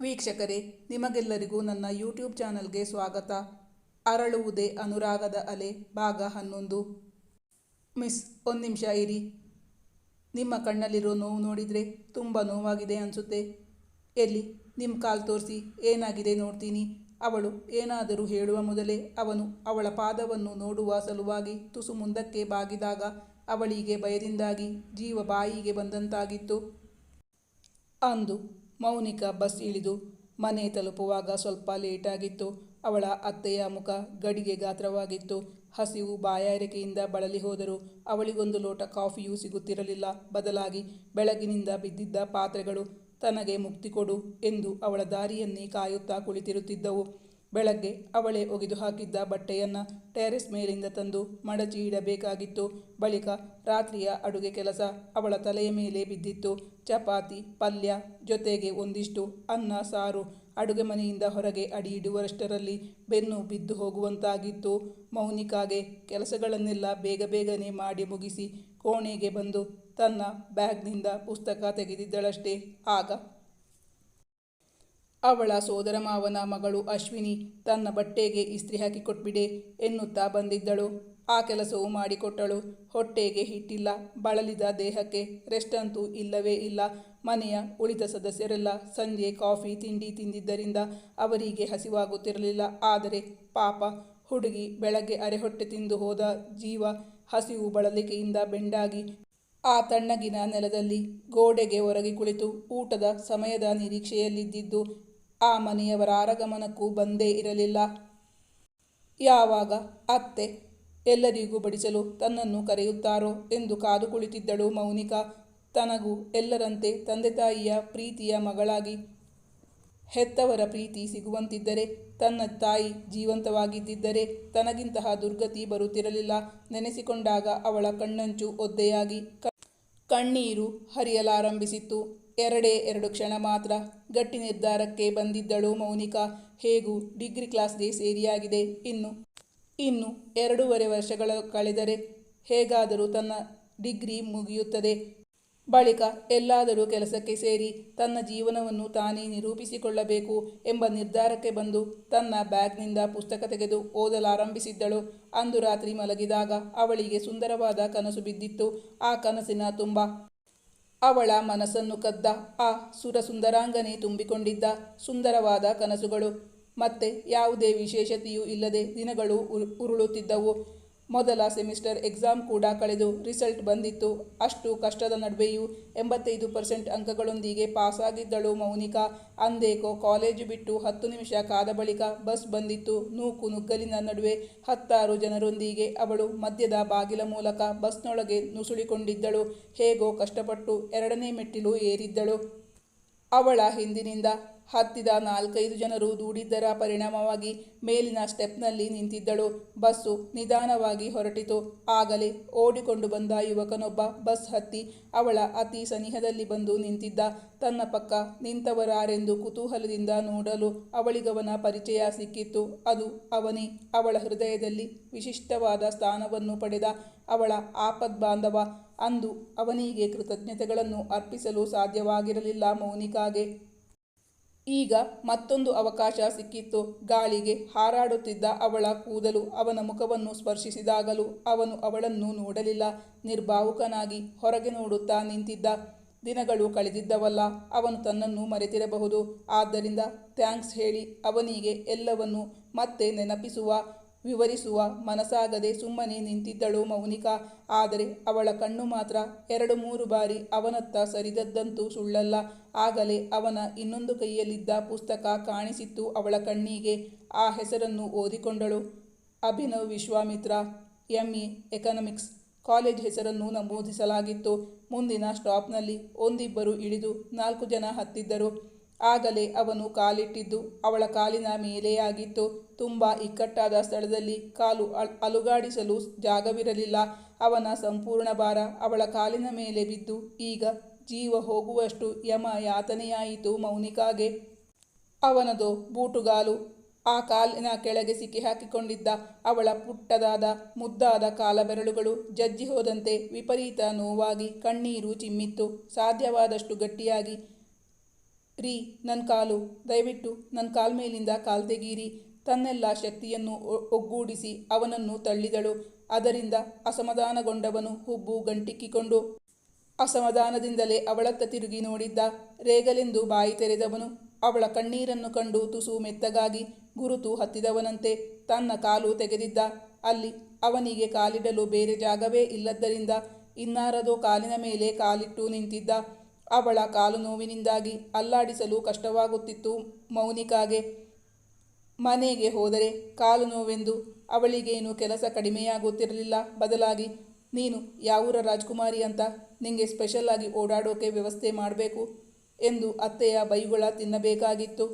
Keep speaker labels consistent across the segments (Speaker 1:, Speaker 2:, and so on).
Speaker 1: ವೀಕ್ಷಕರೇ, ನಿಮಗೆಲ್ಲರಿಗೂ ನನ್ನ ಯೂಟ್ಯೂಬ್ ಚಾನಲ್ಗೆ ಸ್ವಾಗತ. ಅರಳುವುದೇ ಅನುರಾಗದ ಅಲೆ, ಭಾಗ ಹನ್ನೊಂದು. ಮಿಸ್, ಒಂದು ನಿಮಿಷ ಇರಿ. ನಿಮ್ಮ ಕಣ್ಣಲ್ಲಿರೋ ನೋವು ನೋಡಿದರೆ ತುಂಬ ನೋವಾಗಿದೆ ಅನಿಸುತ್ತೆ. ಎಲ್ಲಿ ನಿಮ್ಮ ಕಾಲು ತೋರಿಸಿ, ಏನಾಗಿದೆ ನೋಡ್ತೀನಿ. ಅವಳು ಏನಾದರೂ ಹೇಳುವ ಮೊದಲೇ ಅವನು ಅವಳ ಪಾದವನ್ನು ನೋಡುವ ಸಲುವಾಗಿ ತುಸು ಮುಂದಕ್ಕೆ ಬಾಗಿದಾಗ ಅವಳಿಗೆ ಭಯದಿಂದಾಗಿ ಜೀವ ಬಾಯಿಗೆ ಬಂದಂತಾಗಿತ್ತು. ಅಂದು ಮೌನಿಕ ಬಸ್ ಇಳಿದು ಮನೆ ತಲುಪುವಾಗ ಸ್ವಲ್ಪ ಲೇಟಾಗಿತ್ತು. ಅವಳ ಅತ್ತೆಯ ಮುಖ ಗಡಿಗೆ ಗಾತ್ರವಾಗಿತ್ತು. ಹಸಿವು ಬಾಯಾರಿಕೆಯಿಂದ ಬಳಲಿ ಹೋದರು ಅವಳಿಗೊಂದು ಲೋಟ ಕಾಫಿಯೂ ಸಿಗುತ್ತಿರಲಿಲ್ಲ. ಬದಲಾಗಿ ಬೆಳಗಿನಿಂದ ಬಿದ್ದಿದ್ದ ಪಾತ್ರೆಗಳು ತನಗೆ ಮುಕ್ತಿ ಕೊಡು ಎಂದು ಅವಳ ದಾರಿಯನ್ನೇ ಕಾಯುತ್ತಾ ಕುಳಿತಿರುತ್ತಿದ್ದವು. ಬೆಳಗ್ಗೆ ಅವಳೇ ಒಗೆದು ಹಾಕಿದ್ದ ಬಟ್ಟೆಯನ್ನು ಟೆರೆಸ್ ಮೇಲಿಂದ ತಂದು ಮಡಚಿ ಇಡಬೇಕಾಗಿತ್ತು. ಬಳಿಕ ರಾತ್ರಿಯ ಅಡುಗೆ ಕೆಲಸ ಅವಳ ತಲೆಯ ಮೇಲೆ ಬಿದ್ದಿತ್ತು. ಚಪಾತಿ, ಪಲ್ಯ ಜೊತೆಗೆ ಒಂದಿಷ್ಟು ಅನ್ನ, ಸಾರು ಅಡುಗೆ ಮನೆಯಿಂದ ಹೊರಗೆ ಅಡಿ ಇಡುವಷ್ಟರಲ್ಲಿ ಬೆನ್ನು ಬಿದ್ದು ಹೋಗುವಂತಾಗಿತ್ತು. ಮೌನಿಕಾಗೆ ಕೆಲಸಗಳನ್ನೆಲ್ಲ ಬೇಗ ಬೇಗನೆ ಮಾಡಿ ಮುಗಿಸಿ ಕೋಣೆಗೆ ಬಂದು ತನ್ನ ಬ್ಯಾಗ್ನಿಂದ ಪುಸ್ತಕ ತೆಗೆದಿದ್ದಳಷ್ಟೇ. ಆಗ ಅವಳ ಸೋದರ ಮಾವನ ಮಗಳು ಅಶ್ವಿನಿ ತನ್ನ ಬಟ್ಟೆಗೆ ಇಸ್ತ್ರಿ ಹಾಕಿ ಕೊಟ್ಬಿಡೆ ಎನ್ನುತ್ತಾ ಬಂದಿದ್ದಳು. ಆ ಕೆಲಸವು ಮಾಡಿಕೊಟ್ಟಳು. ಹೊಟ್ಟೆಗೆ ಹಿಟ್ಟಿಲ್ಲ. ಬಳಲಿದ ದೇಹಕ್ಕೆ ರೆಸ್ಟ್ ಅಂತೂ ಇಲ್ಲವೇ ಇಲ್ಲ. ಮನೆಯ ಉಳಿದ ಸದಸ್ಯರೆಲ್ಲ ಸಂಜೆ ಕಾಫಿ, ತಿಂಡಿ ತಿಂದಿದ್ದರಿಂದ ಅವರಿಗೆ ಹಸಿವಾಗುತ್ತಿರಲಿಲ್ಲ. ಆದರೆ ಪಾಪ ಹುಡುಗಿ ಬೆಳಗ್ಗೆ ಅರೆಹೊಟ್ಟೆ ತಿಂದು ಹೋದ ಜೀವ ಹಸಿವು ಬಳಲಿಕೆಯಿಂದ ಬೆಂಡಾಗಿ ಆ ತಣ್ಣಗಿನ ನೆಲದಲ್ಲಿ ಗೋಡೆಗೆ ಹೊರಗೆ ಕುಳಿತು ಊಟದ ಸಮಯದ ನಿರೀಕ್ಷೆಯಲ್ಲಿದ್ದಿದ್ದು ಆ ಮನೆಯವರ ಆರಗಮನಕ್ಕೂ ಬಂದೇ ಇರಲಿಲ್ಲ. ಯಾವಾಗ ಅತ್ತೆ ಎಲ್ಲರಿಗೂ ಬಡಿಸಲು ತನ್ನನ್ನು ಕರೆಯುತ್ತಾರೋ ಎಂದು ಕಾದು ಕುಳಿತಿದ್ದಳು ಮೌನಿಕಾ. ತನಗೂ ಎಲ್ಲರಂತೆ ತಂದೆ ತಾಯಿಯ ಪ್ರೀತಿಯ ಮಗಳಾಗಿ. ಹೆತ್ತವರ ಪ್ರೀತಿ ಸಿಗುವಂತಿದ್ದರೆ, ತನ್ನ ತಾಯಿ ಜೀವಂತವಾಗಿದ್ದಿದ್ದರೆ ತನಗಿಂತಹ ದುರ್ಗತಿ ಬರುತ್ತಿರಲಿಲ್ಲ. ನೆನೆಸಿಕೊಂಡಾಗ ಅವಳ ಕಣ್ಣಂಚು ಒದ್ದೆಯಾಗಿ ಕಣ್ಣೀರು ಹರಿಯಲಾರಂಭಿಸಿತ್ತು. ಎರಡೇ ಎರಡು ಕ್ಷಣ ಮಾತ್ರ ಗಟ್ಟಿ ನಿರ್ಧಾರಕ್ಕೆ ಬಂದಿದ್ದಳು ಮೌನಿಕಾ. ಹೇಗೂ ಡಿಗ್ರಿ ಕ್ಲಾಸ್ಗೆ ಸೇರಿಯಾಗಿದೆ. ಇನ್ನು ಇನ್ನು ಎರಡೂವರೆ ವರ್ಷಗಳ ಕಳೆದರೆ ಹೇಗಾದರೂ ತನ್ನ ಡಿಗ್ರಿ ಮುಗಿಯುತ್ತದೆ. ಬಳಿಕ ಎಲ್ಲಾದರೂ ಕೆಲಸಕ್ಕೆ ಸೇರಿ ತನ್ನ ಜೀವನವನ್ನು ತಾನೇ ನಿರೂಪಿಸಿಕೊಳ್ಳಬೇಕು ಎಂಬ ನಿರ್ಧಾರಕ್ಕೆ ಬಂದು ತನ್ನ ಬ್ಯಾಗ್ನಿಂದ ಪುಸ್ತಕ ತೆಗೆದು ಓದಲಾರಂಭಿಸಿದ್ದಳು. ಅಂದು ರಾತ್ರಿ ಮಲಗಿದಾಗ ಅವಳಿಗೆ ಸುಂದರವಾದ ಕನಸು ಬಿದ್ದಿತ್ತು. ಆ ಕನಸಿನ ತುಂಬ ಅವಳ ಮನಸ್ಸನ್ನು ಕದ್ದ. ಆ ಸುರಸುಂದರಾಂಗನೆ ತುಂಬಿಕೊಂಡಿದ್ದ ಸುಂದರವಾದ ಕನಸುಗಳು. ಮತ್ತೆ ಯಾವುದೇ ವಿಶೇಷತೆಯೂ ಇಲ್ಲದೆ ದಿನಗಳು ಉರುಳುತ್ತಿದ್ದವು. ಮೊದಲ ಸೆಮಿಸ್ಟರ್ ಎಕ್ಸಾಮ್ ಕೂಡ ಕಳೆದು ರಿಸಲ್ಟ್ ಬಂದಿತ್ತು. ಅಷ್ಟು ಕಷ್ಟದ ನಡುವೆಯೂ ಎಂಬತ್ತೈದು ಪರ್ಸೆಂಟ್ ಅಂಕಗಳೊಂದಿಗೆ ಪಾಸಾಗಿದ್ದಳು ಮೌನಿಕಾ. ಅಂದೇಕೋ ಕಾಲೇಜು ಬಿಟ್ಟು ಹತ್ತು ನಿಮಿಷ ಕಾದ ಬಳಿಕ ಬಸ್ ಬಂದಿತ್ತು. ನೂಕು ನುಗ್ಗಲಿನ ನಡುವೆ ಹತ್ತಾರು ಜನರೊಂದಿಗೆ ಅವಳು ಮಧ್ಯದ ಬಾಗಿಲ ಮೂಲಕ ಬಸ್ನೊಳಗೆ ನುಸುಳಿಕೊಂಡಿದ್ದಳು. ಹೇಗೋ ಕಷ್ಟಪಟ್ಟು ಎರಡನೇ ಮೆಟ್ಟಿಲು ಏರಿದ್ದಳು. ಅವಳ ಹಿಂದಿನಿಂದ ಹತ್ತಿದ ನಾಲ್ಕೈದು ಜನರು ದೂಡಿದ್ದರ ಪರಿಣಾಮವಾಗಿ ಮೇಲಿನ ಸ್ಟೆಪ್ನಲ್ಲಿ ನಿಂತಿದ್ದಳು. ಬಸ್ಸು ನಿಧಾನವಾಗಿ ಹೊರಟಿತು. ಆಗಲೇ ಓಡಿಕೊಂಡು ಬಂದ ಯುವಕನೊಬ್ಬ ಬಸ್ ಹತ್ತಿ ಅವಳ ಅತಿ ಸನಿಹದಲ್ಲಿ ಬಂದು ನಿಂತಿದ್ದ. ತನ್ನ ಪಕ್ಕ ನಿಂತವರಾರೆಂದು ಕುತೂಹಲದಿಂದ ನೋಡಲು ಅವಳಿಗವನ ಪರಿಚಯ ಸಿಕ್ಕಿತ್ತು. ಅದು ಅವನೇ. ಅವಳ ಹೃದಯದಲ್ಲಿ ವಿಶಿಷ್ಟವಾದ ಸ್ಥಾನವನ್ನು ಪಡೆದ ಅವಳ ಆಪದ್ ಬಾಂಧವ ಅಂದು ಅವನಿಗೆ ಕೃತಜ್ಞತೆಗಳನ್ನು ಅರ್ಪಿಸಲು ಸಾಧ್ಯವಾಗಿರಲಿಲ್ಲ ಮೌನಿಕಾಗೆ. ಈಗ ಮತ್ತೊಂದು ಅವಕಾಶ ಸಿಕ್ಕಿತ್ತು ಗಾಳಿಗೆ ಹಾರಾಡುತ್ತಿದ್ದ ಅವಳ ಕೂದಲು ಅವನ ಮುಖವನ್ನು ಸ್ಪರ್ಶಿಸಿದಾಗಲೂ ಅವನು ಅವಳನ್ನು ನೋಡಲಿಲ್ಲ. ನಿರ್ಭಾವುಕನಾಗಿ ಹೊರಗೆ ನೋಡುತ್ತಾ ನಿಂತಿದ್ದ. ದಿನಗಳು ಕಳೆದಿದ್ದವಲ್ಲ, ಅವನು ತನ್ನನ್ನು ಮರೆತಿರಬಹುದು. ಆದ್ದರಿಂದ ಥ್ಯಾಂಕ್ಸ್ ಹೇಳಿ ಅವನಿಗೆ ಎಲ್ಲವನ್ನು ಮತ್ತೆ ನೆನಪಿಸುವ ವಿವರಿಸುವ ಮನಸಾಗದೆ ಸುಮ್ಮನೆ ನಿಂತಿದ್ದಳು ಮೌನಿಕಾ. ಆದರೆ ಅವಳ ಕಣ್ಣು ಮಾತ್ರ ಎರಡು ಮೂರು ಬಾರಿ ಅವನತ್ತ ಸರಿದದ್ದಂತೂ ಸುಳ್ಳಲ್ಲ. ಆಗಲೇ ಅವನ ಇನ್ನೊಂದು ಕೈಯಲ್ಲಿದ್ದ ಪುಸ್ತಕ ಕಾಣಿಸಿತ್ತು ಅವಳ ಕಣ್ಣಿಗೆ. ಆ ಹೆಸರನ್ನು ಓದಿಕೊಂಡಳು. Abhinav Vishwamitra, M E economics. College ಹೆಸರನ್ನು ನಮೂದಿಸಲಾಗಿತ್ತು. ಮುಂದಿನ ಸ್ಟಾಪ್ನಲ್ಲಿ ಒಂದಿಬ್ಬರು ಇಳಿದು ನಾಲ್ಕು ಜನ ಹತ್ತಿದ್ದರು. ಆಗಲೇ ಅವನು ಕಾಲಿಟ್ಟಿದ್ದು ಅವಳ ಕಾಲಿನ ಮೇಲೆಯಾಗಿತ್ತು ತುಂಬ ಇಕ್ಕಟ್ಟಾದ ಸ್ಥಳದಲ್ಲಿ ಕಾಲು ಅಲುಗಾಡಿಸಲು ಜಾಗವಿರಲಿಲ್ಲ. ಅವನ ಸಂಪೂರ್ಣ ಭಾರ ಅವಳ ಕಾಲಿನ ಮೇಲೆ ಬಿದ್ದು, ಈಗ ಜೀವ ಹೋಗುವಷ್ಟು ಯಮ ಯಾತನೆಯಾಯಿತು ಮೌನಿಕಾಗೆ. ಅವನದು ಬೂಟುಗಾಲು ಆ ಕಾಲಿನ ಕೆಳಗೆ ಸಿಕ್ಕಿ ಹಾಕಿಕೊಂಡಿದ್ದ ಅವಳ ಪುಟ್ಟದಾದ ಮುದ್ದಾದ ಕಾಲಬೆರಳುಗಳು ಜಜ್ಜಿ ಹೋದಂತೆ ವಿಪರೀತ ನೋವಾಗಿ ಕಣ್ಣೀರು ಚಿಮ್ಮಿತ್ತು. ಸಾಧ್ಯವಾದಷ್ಟು ಗಟ್ಟಿಯಾಗಿ ರೀ ನನ್ನ ಕಾಲು. ದಯವಿಟ್ಟು ನನ್ನ ಕಾಲ್ ಮೇಲಿಂದ ಕಾಲ್ ತೆಗೀರಿ. ತನ್ನೆಲ್ಲ ಶಕ್ತಿಯನ್ನು ಒಗ್ಗೂಡಿಸಿ ಅವನನ್ನು ತಳ್ಳಿದಳು. ಅದರಿಂದ ಅಸಮಾಧಾನಗೊಂಡವನು ಹುಬ್ಬು ಗಂಟಿಕ್ಕಿಕೊಂಡು ಅಸಮಾಧಾನದಿಂದಲೇ ಅವಳತ್ತ ತಿರುಗಿ ನೋಡಿದ್ದ ರೇಗಲೆಂದು ಬಾಯಿ ತೆರೆದವನು ಅವಳ ಕಣ್ಣೀರನ್ನು ಕಂಡು ತುಸು ಮೆತ್ತಗಾಗಿ ಗುರುತು ಹತ್ತಿದವನಂತೆ ತನ್ನ ಕಾಲು ತೆಗೆದಿದ್ದ. ಅಲ್ಲಿ ಅವನಿಗೆ ಕಾಲಿಡಲು ಬೇರೆ ಜಾಗವೇ ಇಲ್ಲದ್ದರಿಂದ ಇನ್ನಾರದೋ ಕಾಲಿನ ಮೇಲೆ ಕಾಲಿಟ್ಟು ನಿಂತಿದ್ದ. ಅವಳ ಕಾಲು ನೋವಿನಿಂದಾಗಿ ಅಲ್ಲಾಡಿಸಲು ಕಷ್ಟವಾಗುತ್ತಿತ್ತು ಮೌನಿಕಾಗೆ. ಮನೆಗೆ ಹೋದರೆ ಕಾಲು ನೋವೆಂದು ಅವಳಿಗೇನು ಕೆಲಸ ಕಡಿಮೆಯಾಗುತ್ತಿರಲಿಲ್ಲ. ಬದಲಾಗಿ, ನೀನು ಯಾವೂರ ರಾಜ್ಕುಮಾರಿ ಅಂತ ನಿಂಗೆ ಸ್ಪೆಷಲ್ ಆಗಿ ಓಡಾಡೋಕೆ ವ್ಯವಸ್ಥೆ ಮಾಡಬೇಕು ಎಂದು ಅತ್ತೆಯ ಬೈಗುಳ ತಿನ್ನಬೇಕಾಗಿತ್ತು.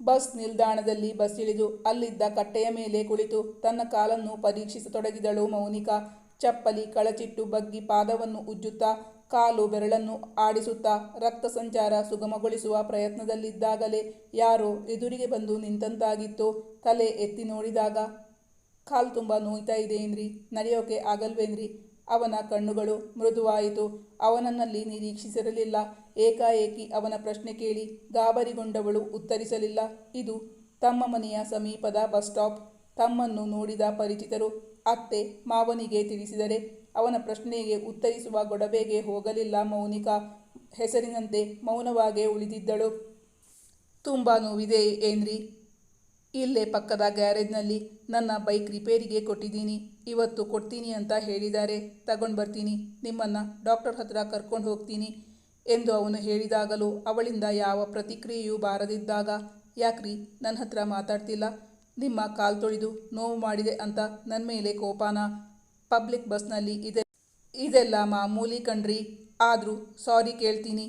Speaker 1: ಬಸ್ ನಿಲ್ದಾಣದಲ್ಲಿ ಬಸ್ ಇಳಿದು ಅಲ್ಲಿದ್ದ ಕಟ್ಟೆಯ ಮೇಲೆ ಕುಳಿತು ತನ್ನ ಕಾಲನ್ನು ಪರೀಕ್ಷಿಸತೊಡಗಿದಳು ಮೌನಿಕಾ. ಚಪ್ಪಲಿ, ಕಳಚಿಟ್ಟು ಬಗ್ಗಿ ಪಾದವನ್ನು ಉಜ್ಜುತ್ತಾ ಕಾಲು ಬೆರಳನ್ನು ಆಡಿಸುತ್ತಾ ರಕ್ತ ಸಂಚಾರ ಸುಗಮಗೊಳಿಸುವ ಪ್ರಯತ್ನದಲ್ಲಿದ್ದಾಗಲೇ ಯಾರೋ ಎದುರಿಗೆ ಬಂದು ನಿಂತಂತಾಗಿತ್ತು. ತಲೆ ಎತ್ತಿ ನೋಡಿದಾಗ, ಕಾಲು ತುಂಬ ನೋಯ್ತಾ ಇದೆಯೇನ್ರಿ ನಡೆಯೋಕೆ ಆಗಲ್ವೇನ್ರಿ? ಅವನ ಕಣ್ಣುಗಳು ಮೃದುವಾಯಿತು. ಅವನನ್ನಲ್ಲಿ ನಿರೀಕ್ಷಿಸಿರಲಿಲ್ಲ. ಏಕಾಏಕಿ ಅವನ ಪ್ರಶ್ನೆ ಕೇಳಿ ಗಾಬರಿಗೊಂಡವಳು ಉತ್ತರಿಸಲಿಲ್ಲ. ಇದು ತಮ್ಮ ಮನೆಯ ಸಮೀಪದ ಬಸ್ ಸ್ಟಾಪ್. ತಮ್ಮನ್ನು ನೋಡಿದ ಪರಿಚಿತರು, ಅತ್ತೆ ಮಾವನಿಗೆ ತಿಳಿಸಿದರೆ ಅವನ ಪ್ರಶ್ನೆಗೆ ಉತ್ತರಿಸುವ ಗೊಡವೆಗೆ ಹೋಗಲಿಲ್ಲ ಮೌನಿಕಾ. ಹೆಸರಿನಂತೆ ಮೌನವಾಗೇ ಉಳಿದಿದ್ದಳು. ತುಂಬ ನೋವಿದೆ ಏನ್ರಿ? ಇಲ್ಲೇ ಪಕ್ಕದ ಗ್ಯಾರೇಜ್ನಲ್ಲಿ ನನ್ನ ಬೈಕ್ ರಿಪೇರಿಗೆ ಕೊಟ್ಟಿದ್ದೀನಿ. ಇವತ್ತು ಕೊಡ್ತೀನಿ ಅಂತ ಹೇಳಿದ್ದಾರೆ. ತಗೊಂಡು ಬರ್ತೀನಿ. ನಿಮ್ಮನ್ನು ಡಾಕ್ಟರ್ ಹತ್ರ ಕರ್ಕೊಂಡು ಹೋಗ್ತೀನಿ ಎಂದು ಅವನು ಹೇಳಿದಾಗಲೂ ಅವಳಿಂದ ಯಾವ ಪ್ರತಿಕ್ರಿಯೆಯೂ ಬಾರದಿದ್ದಾಗ, ಯಾಕ್ರಿ ನನ್ನ ಹತ್ರ ಮಾತಾಡ್ತಿಲ್ಲ? ನಿಮ್ಮ ಕಾಲ್ ತೊಳೆದು ನೋವು ಮಾಡಿದೆ ಅಂತ ನನ್ನ ಮೇಲೆ ಕೋಪಾನ? ಪಬ್ಲಿಕ್ ಬಸ್ನಲ್ಲಿ ಇದೆ. ಇದೆಲ್ಲ ಮಾಮೂಲಿ ಕಣ್ರಿ. ಆದರೂ ಸಾರಿ ಕೇಳ್ತೀನಿ.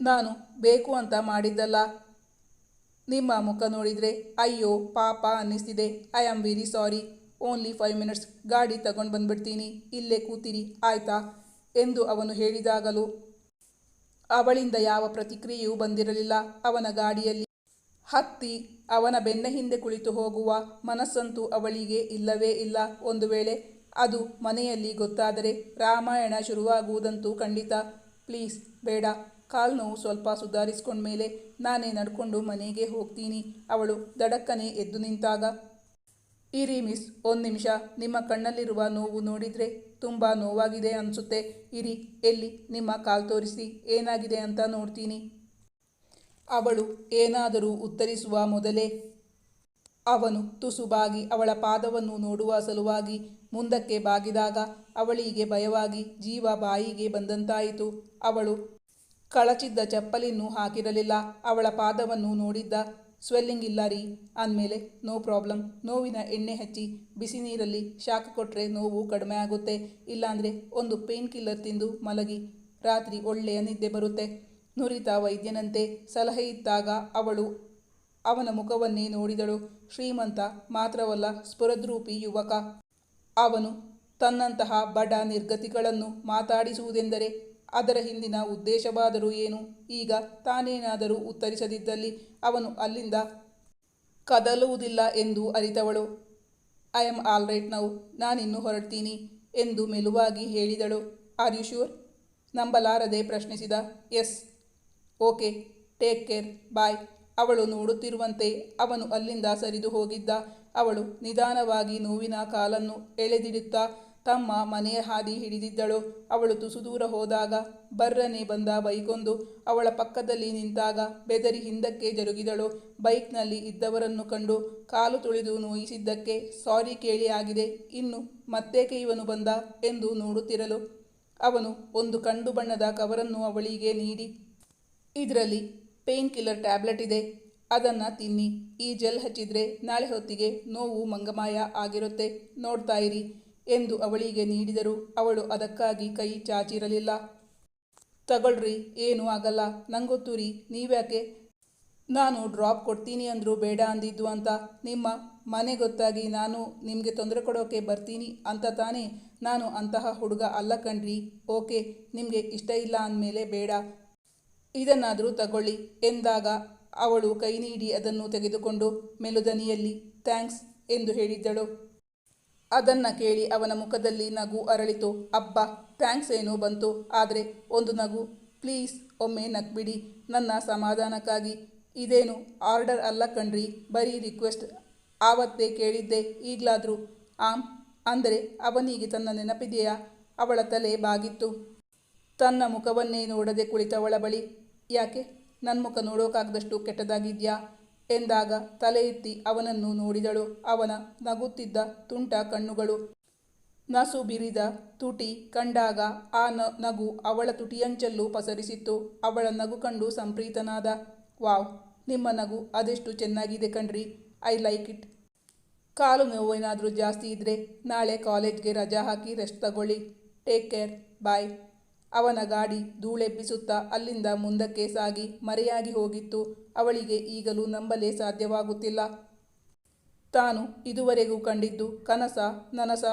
Speaker 1: ನಾನು ಬೇಕು ಅಂತ ಮಾಡಿದ್ದಲ್ಲ. ನಿಮ್ಮ ಮುಖ ನೋಡಿದರೆ, ಅಯ್ಯೋ, ಪಾಪ ಅನ್ನಿಸ್ತಿದೆ. I am very sorry only five minutes ಗಾಡಿ ತಗೊಂಡು ಬಂದ್ಬಿಡ್ತೀನಿ. ಇಲ್ಲೇ ಕೂತಿರಿ, ಆಯ್ತಾ? ಎಂದು ಅವನು ಹೇಳಿದಾಗಲೂ ಅವಳಿಂದ ಯಾವ ಪ್ರತಿಕ್ರಿಯೆಯೂ ಬಂದಿರಲಿಲ್ಲ. ಅವನ ಗಾಡಿಯಲ್ಲಿ ಹತ್ತಿ ಅವನ ಬೆನ್ನ ಹಿಂದೆ ಕುಳಿತು ಹೋಗುವ ಮನಸ್ಸಂತೂ ಅವಳಿಗೆ ಇಲ್ಲವೇ ಇಲ್ಲ. ಒಂದು ವೇಳೆ ಅದು ಮನೆಯಲ್ಲಿ ಗೊತ್ತಾದರೆ ರಾಮಾಯಣ ಶುರುವಾಗುವುದಂತೂ ಖಂಡಿತ. ಪ್ಲೀಸ್, ಬೇಡ. ಕಾಲು ನೋವು ಸ್ವಲ್ಪ ಸುಧಾರಿಸ್ಕೊಂಡ್ಮೇಲೆ ನಾನೇ ನಡ್ಕೊಂಡು ಮನೆಗೆ ಹೋಗ್ತೀನಿ. ಅವಳು ದಡಕ್ಕನೆ ಎದ್ದು ನಿಂತಾಗ, ಇರಿ ಮಿಸ್, ಒಂದು ನಿಮಿಷ. ನಿಮ್ಮ ಕಣ್ಣಲ್ಲಿರುವ ನೋವು ನೋಡಿದರೆ ತುಂಬ ನೋವಾಗಿದೆ ಅನಿಸುತ್ತೆ. ಇರಿ, ಎಲ್ಲಿ, ನಿಮ್ಮ ಕಾಲು ತೋರಿಸಿ. ಏನಾಗಿದೆ ಅಂತ ನೋಡ್ತೀನಿ. ಅವಳು ಏನಾದರೂ ಉತ್ತರಿಸುವ ಮೊದಲೇ ಅವನು ತುಸುಬಾಗಿ ಅವಳ ಪಾದವನ್ನು ನೋಡುವ ಸಲುವಾಗಿ ಮುಂದಕ್ಕೆ ಬಾಗಿದಾಗ ಅವಳಿಗೆ ಭಯವಾಗಿ ಜೀವ ಬಾಯಿಗೆ ಬಂದಂತಾಯಿತು. ಅವಳು ಕಳಚಿದ್ದ ಚಪ್ಪಲಿನ್ನು ಹಾಕಿರಲಿಲ್ಲ. ಅವಳ ಪಾದವನ್ನು ನೋಡಿದ್ದ, ಸ್ವೆಲ್ಲಿಂಗ್ ಇಲ್ಲ ರೀ, ಅಂದಮೇಲೆ, ನೋ ಪ್ರಾಬ್ಲಮ್, ನೋವಿನ ಎಣ್ಣೆ ಹಚ್ಚಿ ಬಿಸಿ ನೀರಲ್ಲಿ ಶಾಖ ಕೊಟ್ಟರೆ ನೋವು ಕಡಿಮೆ ಆಗುತ್ತೆ. ಇಲ್ಲಾಂದರೆ ಒಂದು ಪೇನ್ ಕಿಲ್ಲರ್ ತಿಂದು ಮಲಗಿ, ರಾತ್ರಿ ಒಳ್ಳೆಯ ನಿದ್ದೆ ಬರುತ್ತೆ. ನುರಿತ ವೈದ್ಯನಂತೆ ಸಲಹೆ ಇದ್ದಾಗ ಅವಳು ಅವನ ಮುಖವನ್ನೇ ನೋಡಿದಳು. ಶ್ರೀಮಂತ ಮಾತ್ರವಲ್ಲ, ಸ್ಫುರದ್ರೂಪಿ ಯುವಕ. ಅವನು ತನ್ನಂತಹ ಬಡ ನಿರ್ಗತಿಗಳನ್ನು ಮಾತಾಡಿಸುವುದೆಂದರೆ ಅದರ ಹಿಂದಿನ ಉದ್ದೇಶವಾದರೂ ಏನು? ಈಗ ತಾನೇನಾದರೂ ಉತ್ತರಿಸದಿದ್ದಲ್ಲಿ ಅವನು ಅಲ್ಲಿಂದ ಕದಲುವುದಿಲ್ಲ ಎಂದು ಅರಿತವಳು. I am all right now, ನಾನಿನ್ನು ಹೊರಡ್ತೀನಿ ಎಂದು ಮೆಲುವಾಗಿ ಹೇಳಿದಳು. Are you sure? ನಂಬಲಾರದೆ ಪ್ರಶ್ನಿಸಿದ. Yes okay, take care, bye. ಅವಳು ನೋಡುತ್ತಿರುವಂತೆ ಅವನು ಅಲ್ಲಿಂದ ಸರಿದು ಹೋಗಿದ್ದ. ಅವಳು ನಿಧಾನವಾಗಿ ನೋವಿನ ಕಾಲನ್ನು ಎಳೆದಿಡುತ್ತಾ ತಮ್ಮ ಮನೆಯ ಹಾದಿ ಹಿಡಿದಿದ್ದಳು. ಅವಳು ತುಸು ದೂರ ಹೋದಾಗ ಬರ್ರನೆ ಬಂದ ಬೈಕೊಂದು ಅವಳ ಪಕ್ಕದಲ್ಲಿ ನಿಂತಾಗ ಬೆದರಿ ಹಿಂದಕ್ಕೆ ಜರುಗಿದಳು. ಬೈಕ್ನಲ್ಲಿ ಇದ್ದವರನ್ನು ಕಂಡು ಕಾಲು ತುಳಿದು ನೋಯಿಸಿದ್ದಕ್ಕೆ, ಸಾರಿ ಕೇಳಿ ಆಗಿದೆ, ಇನ್ನು ಮತ್ತೇಕೆ ಇವನು ಬಂದ? ಎಂದು ನೋಡುತ್ತಿರಲು ಅವನು ಒಂದು ಕಂಡು ಬಣ್ಣದ ಕವರನ್ನು ಅವಳಿಗೆ ನೀಡಿ ಇದರಲ್ಲಿ ಪೇನ್ ಕಿಲ್ಲರ್ ಟ್ಯಾಬ್ಲೆಟ್ ಇದೆ. ಅದನ್ನು ತಿನ್ನಿ. ಈ ಜೆಲ್ ಹಚ್ಚಿದ್ರೆ ನಾಳೆ ಹೊತ್ತಿಗೆ ನೋವು ಮಂಗಮಾಯ ಆಗಿರುತ್ತೆ. ನೋಡ್ತಾ ಇರಿ ಎಂದು ಅವಳಿಗೆ ನೀಡಿದರು. ಅವಳು ಅದಕ್ಕಾಗಿ ಕೈ ಚಾಚಿರಲಿಲ್ಲ. ತಗೊಳ್ರಿ, ಏನೂ ಆಗಲ್ಲ. ನಂಗೊತ್ತು ರೀ ನೀವ್ಯಾಕೆ? ನಾನು ಡ್ರಾಪ್ ಕೊಡ್ತೀನಿ ಅಂದರೂ ಬೇಡ ಅಂದಿದ್ದು ಅಂತ. ನಿಮ್ಮ ಮನೆ ಗೊತ್ತಾಗಿ ನಾನು ನಿಮಗೆ ತೊಂದರೆ ಕೊಡೋಕೆ ಬರ್ತೀನಿ ಅಂತ ತಾನೇ. ನಾನು ಅಂತಹ ಹುಡುಗ ಅಲ್ಲ ಕಣ್ರಿ. ಓಕೆ, ನಿಮಗೆ ಇಷ್ಟ ಇಲ್ಲ ಅಂದಮೇಲೆ ಬೇಡ. ಇದನ್ನಾದರೂ ತಗೊಳ್ಳಿ ಎಂದಾಗ ಅವಳು ಕೈ ನೀಡಿ ಅದನ್ನು ತೆಗೆದುಕೊಂಡು ಮೆಲುದನಿಯಲ್ಲಿ, ಥ್ಯಾಂಕ್ಸ್ ಎಂದು ಹೇಳಿದ್ದಳು. ಅದನ್ನು ಕೇಳಿ ಅವನ ಮುಖದಲ್ಲಿ ನಗು ಅರಳಿತು. ಅಬ್ಬ, ಥ್ಯಾಂಕ್ಸ್ ಏನೋ ಬಂತು. ಆದರೆ ಒಂದು ನಗು. ಪ್ಲೀಸ್ ಒಮ್ಮೆ ನಗ್ಬಿಡಿ. ನನ್ನ ಸಮಾಧಾನಕ್ಕಾಗಿ. ಇದೇನು ಆರ್ಡರ್ ಅಲ್ಲ ಕಣ್ರಿ. ಬರೀ ರಿಕ್ವೆಸ್ಟ್. ಆವತ್ತೇ ಕೇಳಿದ್ದೆ. ಈಗಲಾದರೂ. ಆಮ್, ಅಂದರೆ ಅವನಿಗೆ ತನ್ನ ನೆನಪಿದೆಯಾ? ಅವಳ ತಲೆ ಬಾಗಿತ್ತು. ತನ್ನ ಮುಖವನ್ನೇ ನೋಡದೆ ಕುಳಿತವಳ ಬಳಿ ಯಾಕೆ? ನನ್ನ ಮುಖ ನೋಡೋಕ್ಕಾಗದಷ್ಟು ಕೆಟ್ಟದಾಗಿದ್ಯಾ? ಎಂದಾಗ ತಲೆ ಎತ್ತಿ ಅವನನ್ನು ನೋಡಿದಳು. ಅವನ ನಗುತ್ತಿದ್ದ ತುಂಟ ಕಣ್ಣುಗಳು. ನಸು ಬಿರಿದ ತುಟಿ ಕಂಡಾಗ ಆ ನಗು ಅವಳ ತುಟಿಯಂಚಲ್ಲೂ ಪಸರಿಸಿತ್ತು. ಅವಳ ನಗು ಕಂಡು ಸಂಪ್ರೀತನಾದ, ವಾವ್, ನಿಮ್ಮ ನಗು ಅದೆಷ್ಟು ಚೆನ್ನಾಗಿದೆ ಕಣ್ರಿ. I like it. ಕಾಲು ನೋವೇನಾದರೂ ಜಾಸ್ತಿ ಇದ್ದರೆ ನಾಳೆ ಕಾಲೇಜ್ಗೆ ರಜಾ ಹಾಕಿ ರೆಸ್ಟ್ ತಗೊಳ್ಳಿ. Take care. ಬಾಯ್. ಅವನ ಗಾಡಿ ಧೂಳೆಬ್ಬಿಸುತ್ತಾ ಅಲ್ಲಿಂದ ಮುಂದಕ್ಕೆ ಸಾಗಿ ಮರೆಯಾಗಿ ಹೋಗಿತ್ತು. ಅವಳಿಗೆ ಈಗಲೂ ನಂಬಲೇ ಸಾಧ್ಯವಾಗುತ್ತಿಲ್ಲ. ತಾನು ಇದುವರೆಗೂ ಕಂಡಿದ್ದು ಕನಸ, ನನಸ.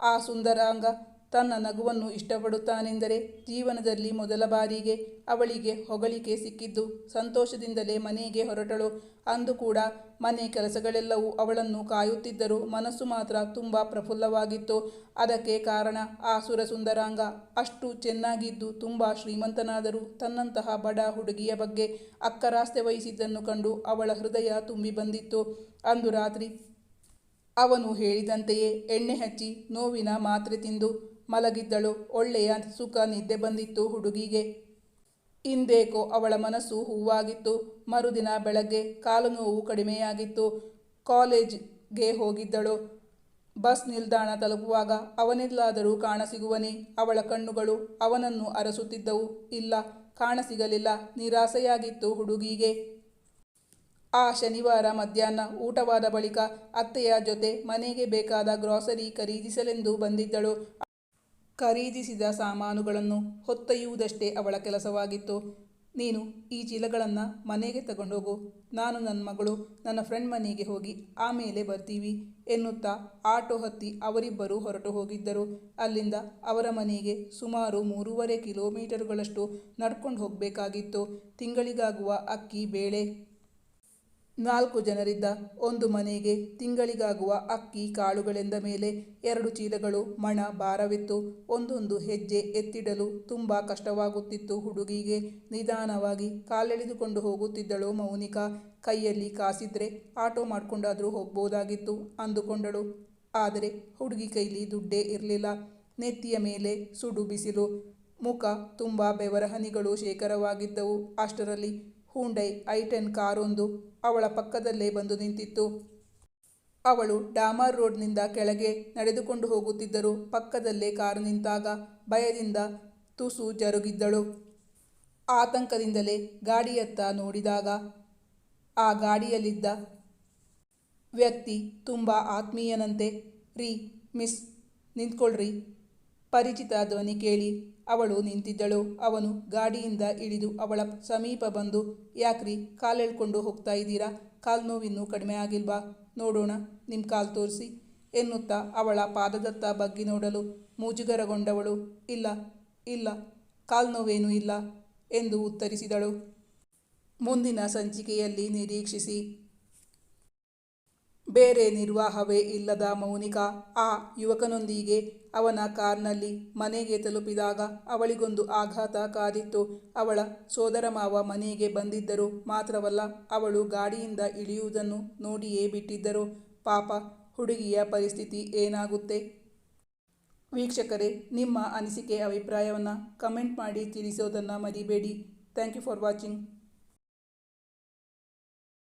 Speaker 1: ಆ ಸುಂದರಾಂಗ ತನ್ನ ನಗುವನ್ನು ಇಷ್ಟಪಡುತ್ತಾನೆಂದರೆ ಜೀವನದಲ್ಲಿ ಮೊದಲ ಬಾರಿಗೆ ಅವಳಿಗೆ ಹೊಗಳಿಕೆ ಸಿಕ್ಕಿದ್ದು ಸಂತೋಷದಿಂದಲೇ ಮನೆಗೆ ಹೊರಟಳು. ಅಂದು ಕೂಡ ಮನೆ ಕೆಲಸಗಳೆಲ್ಲವೂ ಅವಳನ್ನು ಕಾಯುತ್ತಿದ್ದರೂ ಮನಸ್ಸು ಮಾತ್ರ ತುಂಬ ಪ್ರಫುಲ್ಲವಾಗಿತ್ತು. ಅದಕ್ಕೆ ಕಾರಣ ಆ ಸುರಸುಂದರಾಂಗ. ಅಷ್ಟು ಚೆನ್ನಾಗಿದ್ದು ತುಂಬ ಶ್ರೀಮಂತನಾದರೂ ತನ್ನಂತಹ ಬಡ ಹುಡುಗಿಯ ಬಗ್ಗೆ ಅಕ್ಕರಾಸ್ತೆ ವಹಿಸಿದ್ದನ್ನು ಕಂಡು ಅವಳ ಹೃದಯ ತುಂಬಿ ಬಂದಿತ್ತು. ಅಂದು ರಾತ್ರಿ ಅವನು ಹೇಳಿದಂತೆಯೇ ಎಣ್ಣೆ ಹಚ್ಚಿ ನೋವಿನ ಮಾತ್ರೆ ತಿಂದು ಮಲಗಿದ್ದಳು. ಒಳ್ಳೆಯ ಸುಖ ನಿದ್ದೆ ಬಂದಿತ್ತು ಹುಡುಗಿಗೆ. ಇಂದೇಕೋ ಅವಳ ಮನಸ್ಸು ಹೂವಾಗಿತ್ತು. ಮರುದಿನ ಬೆಳಗ್ಗೆ ಕಾಲು ನೋವು ಕಡಿಮೆಯಾಗಿತ್ತು. ಕಾಲೇಜ್ಗೆ ಹೋಗಿದ್ದಳು. ಬಸ್ ನಿಲ್ದಾಣ ತಲುಪುವಾಗ ಅವನಿಲ್ಲಾದರೂ ಕಾಣಸಿಗುವನೇ ಅವಳ ಕಣ್ಣುಗಳು ಅವನನ್ನು ಅರಸುತ್ತಿದ್ದವು. ಇಲ್ಲ ಕಾಣಸಿಗಲಿಲ್ಲ ನಿರಾಸೆಯಾಗಿತ್ತು ಹುಡುಗಿಗೆ. ಆ ಶನಿವಾರ ಮಧ್ಯಾಹ್ನ ಊಟವಾದ ಬಳಿಕ ಅತ್ತೆಯ ಜೊತೆ ಮನೆಗೆ ಬೇಕಾದ ಗ್ರಾಸರಿ ಖರೀದಿಸಲೆಂದು ಬಂದಿದ್ದಳು. ಖರೀದಿಸಿದ ಸಾಮಾನುಗಳನ್ನು ಹೊತ್ತೊಯ್ಯುವುದಷ್ಟೇ ಅವಳ ಕೆಲಸವಾಗಿತ್ತು. ನೀನು ಈ ಚೀಲಗಳನ್ನು ಮನೆಗೆ ತಗೊಂಡೋಗು. ನಾನು ನನ್ನ ಮಗಳು ನನ್ನ ಫ್ರೆಂಡ್ ಮನೆಗೆ ಹೋಗಿ ಆಮೇಲೆ ಬರ್ತೀವಿ ಎನ್ನುತ್ತಾ ಆಟೋ ಹತ್ತಿ ಅವರಿಬ್ಬರು ಹೊರಟು ಹೋಗಿದ್ದರು. ಅಲ್ಲಿಂದ ಅವರ ಮನೆಗೆ ಸುಮಾರು ಮೂರುವರೆ ಕಿಲೋಮೀಟರ್ಗಳಷ್ಟು ನಡ್ಕೊಂಡು ಹೋಗಬೇಕಾಗಿತ್ತು. ತಿಂಗಳಿಗಾಗುವ ಅಕ್ಕಿ, ಬೇಳೆ ನಾಲ್ಕು ಜನರಿದ್ದ ಒಂದು ಮನೆಗೆ ತಿಂಗಳಿಗಾಗುವ ಅಕ್ಕಿ ಕಾಳುಗಳೆಂದ ಮೇಲೆ ಎರಡು ಚೀಲಗಳು ಮಣ ಭಾರವಿತ್ತು. ಒಂದೊಂದು ಹೆಜ್ಜೆ ಎತ್ತಿಡಲು ತುಂಬ ಕಷ್ಟವಾಗುತ್ತಿತ್ತು. ಹುಡುಗಿಗೆ ನಿಧಾನವಾಗಿ ಕಾಲೆಳೆದುಕೊಂಡು ಹೋಗುತ್ತಿದ್ದಳು ಮೌನಿಕಾ. ಕೈಯಲ್ಲಿ ಕಾಸಿದ್ರೆ ಆಟೋ ಮಾಡಿಕೊಂಡಾದರೂ ಹೋಗ್ಬೋದಾಗಿತ್ತು ಅಂದುಕೊಂಡಳು. ಆದರೆ ಹುಡುಗಿ ಕೈಲಿ ದುಡ್ಡೇ ಇರಲಿಲ್ಲ. ನೆತ್ತಿಯ ಮೇಲೆ ಸುಡು ಬಿಸಿಲು. ಮುಖ ತುಂಬ ಬೆವರಹನಿಗಳು ಶೇಖರವಾಗಿದ್ದವು. ಅಷ್ಟರಲ್ಲಿ ಹೂಂಡೈ ಐ ಟೆನ್ ಕಾರೊಂದು ಅವಳ ಪಕ್ಕದಲ್ಲೇ ಬಂದು ನಿಂತಿತ್ತು. ಅವಳು ಡಾಮರ್ ರೋಡ್ನಿಂದ ಕೆಳಗೆ ನಡೆದುಕೊಂಡು ಹೋಗುತ್ತಿದ್ದರು ಪಕ್ಕದಲ್ಲೇ ಕಾರು ನಿಂತಾಗ ಭಯದಿಂದ ತುಸು ಜರುಗಿದ್ದಳು. ಆತಂಕದಿಂದಲೇ ಗಾಡಿಯತ್ತ ನೋಡಿದಾಗ ಆ ಗಾಡಿಯಲ್ಲಿದ್ದ ವ್ಯಕ್ತಿ ತುಂಬ ಆತ್ಮೀಯನಂತೆ, ರೀ, ಮಿಸ್, ನಿಂತ್ಕೊಳ್ರಿ, ಪರಿಚಿತ ಧ್ವನಿ ಕೇಳಿ. ಅವಳು ನಿಂತಿದ್ದಳು. ಅವನು ಗಾಡಿಯಿಂದ ಇಳಿದು ಅವಳ ಸಮೀಪ ಬಂದು, ಯಾಕ್ರಿ ಕಾಲೆಳ್ಕೊಂಡು ಹೋಗ್ತಾ ಇದ್ದೀರಾ? ಕಾಲು ನೋವಿನ್ನೂ ಕಡಿಮೆ ಆಗಿಲ್ವಾ? ನೋಡೋಣ ನಿಮ್ಮ ಕಾಲು ತೋರಿಸಿ ಎನ್ನುತ್ತಾ ಅವಳ ಪಾದದತ್ತ ಬಗ್ಗಿ ನೋಡಲು ಮೂಜುಗರಗೊಂಡವಳು. ಇಲ್ಲ ಇಲ್ಲ, ಕಾಲು ನೋವೇನೂ ಇಲ್ಲ ಎಂದು ಉತ್ತರಿಸಿದಳು. ಮುಂದಿನ ಸಂಚಿಕೆಯಲ್ಲಿ ನಿರೀಕ್ಷಿಸಿ. ಬೇರೆ ನಿರ್ವಾಹವೇ ಇಲ್ಲದ ಮೌನಿಕಾ, ಆ ಯುವಕನೊಂದಿಗೆ ಅವನ ಕಾರ್ನಲ್ಲಿ ಮನೆಗೆ ತಲುಪಿದಾಗ ಅವಳಿಗೊಂದು ಆಘಾತ ಕಾದಿತ್ತು ಅವಳ ಸೋದರ ಮಾವ ಮನೆಗೆ ಬಂದಿದ್ದರು ಮಾತ್ರವಲ್ಲ, ಅವಳು ಗಾಡಿಯಿಂದ ಇಳಿಯುವುದನ್ನು ನೋಡಿಯೇ ಬಿಟ್ಟಿದ್ದರು. ಪಾಪ, ಹುಡುಗಿಯ ಪರಿಸ್ಥಿತಿ ಏನಾಗುತ್ತೆ? ವೀಕ್ಷಕರೇ, ನಿಮ್ಮ ಅನಿಸಿಕೆ, ಅಭಿಪ್ರಾಯವನ್ನು ಕಮೆಂಟ್ ಮಾಡಿ ತಿಳಿಸೋದನ್ನು ಮರಿಬೇಡಿ. Thank you for watching.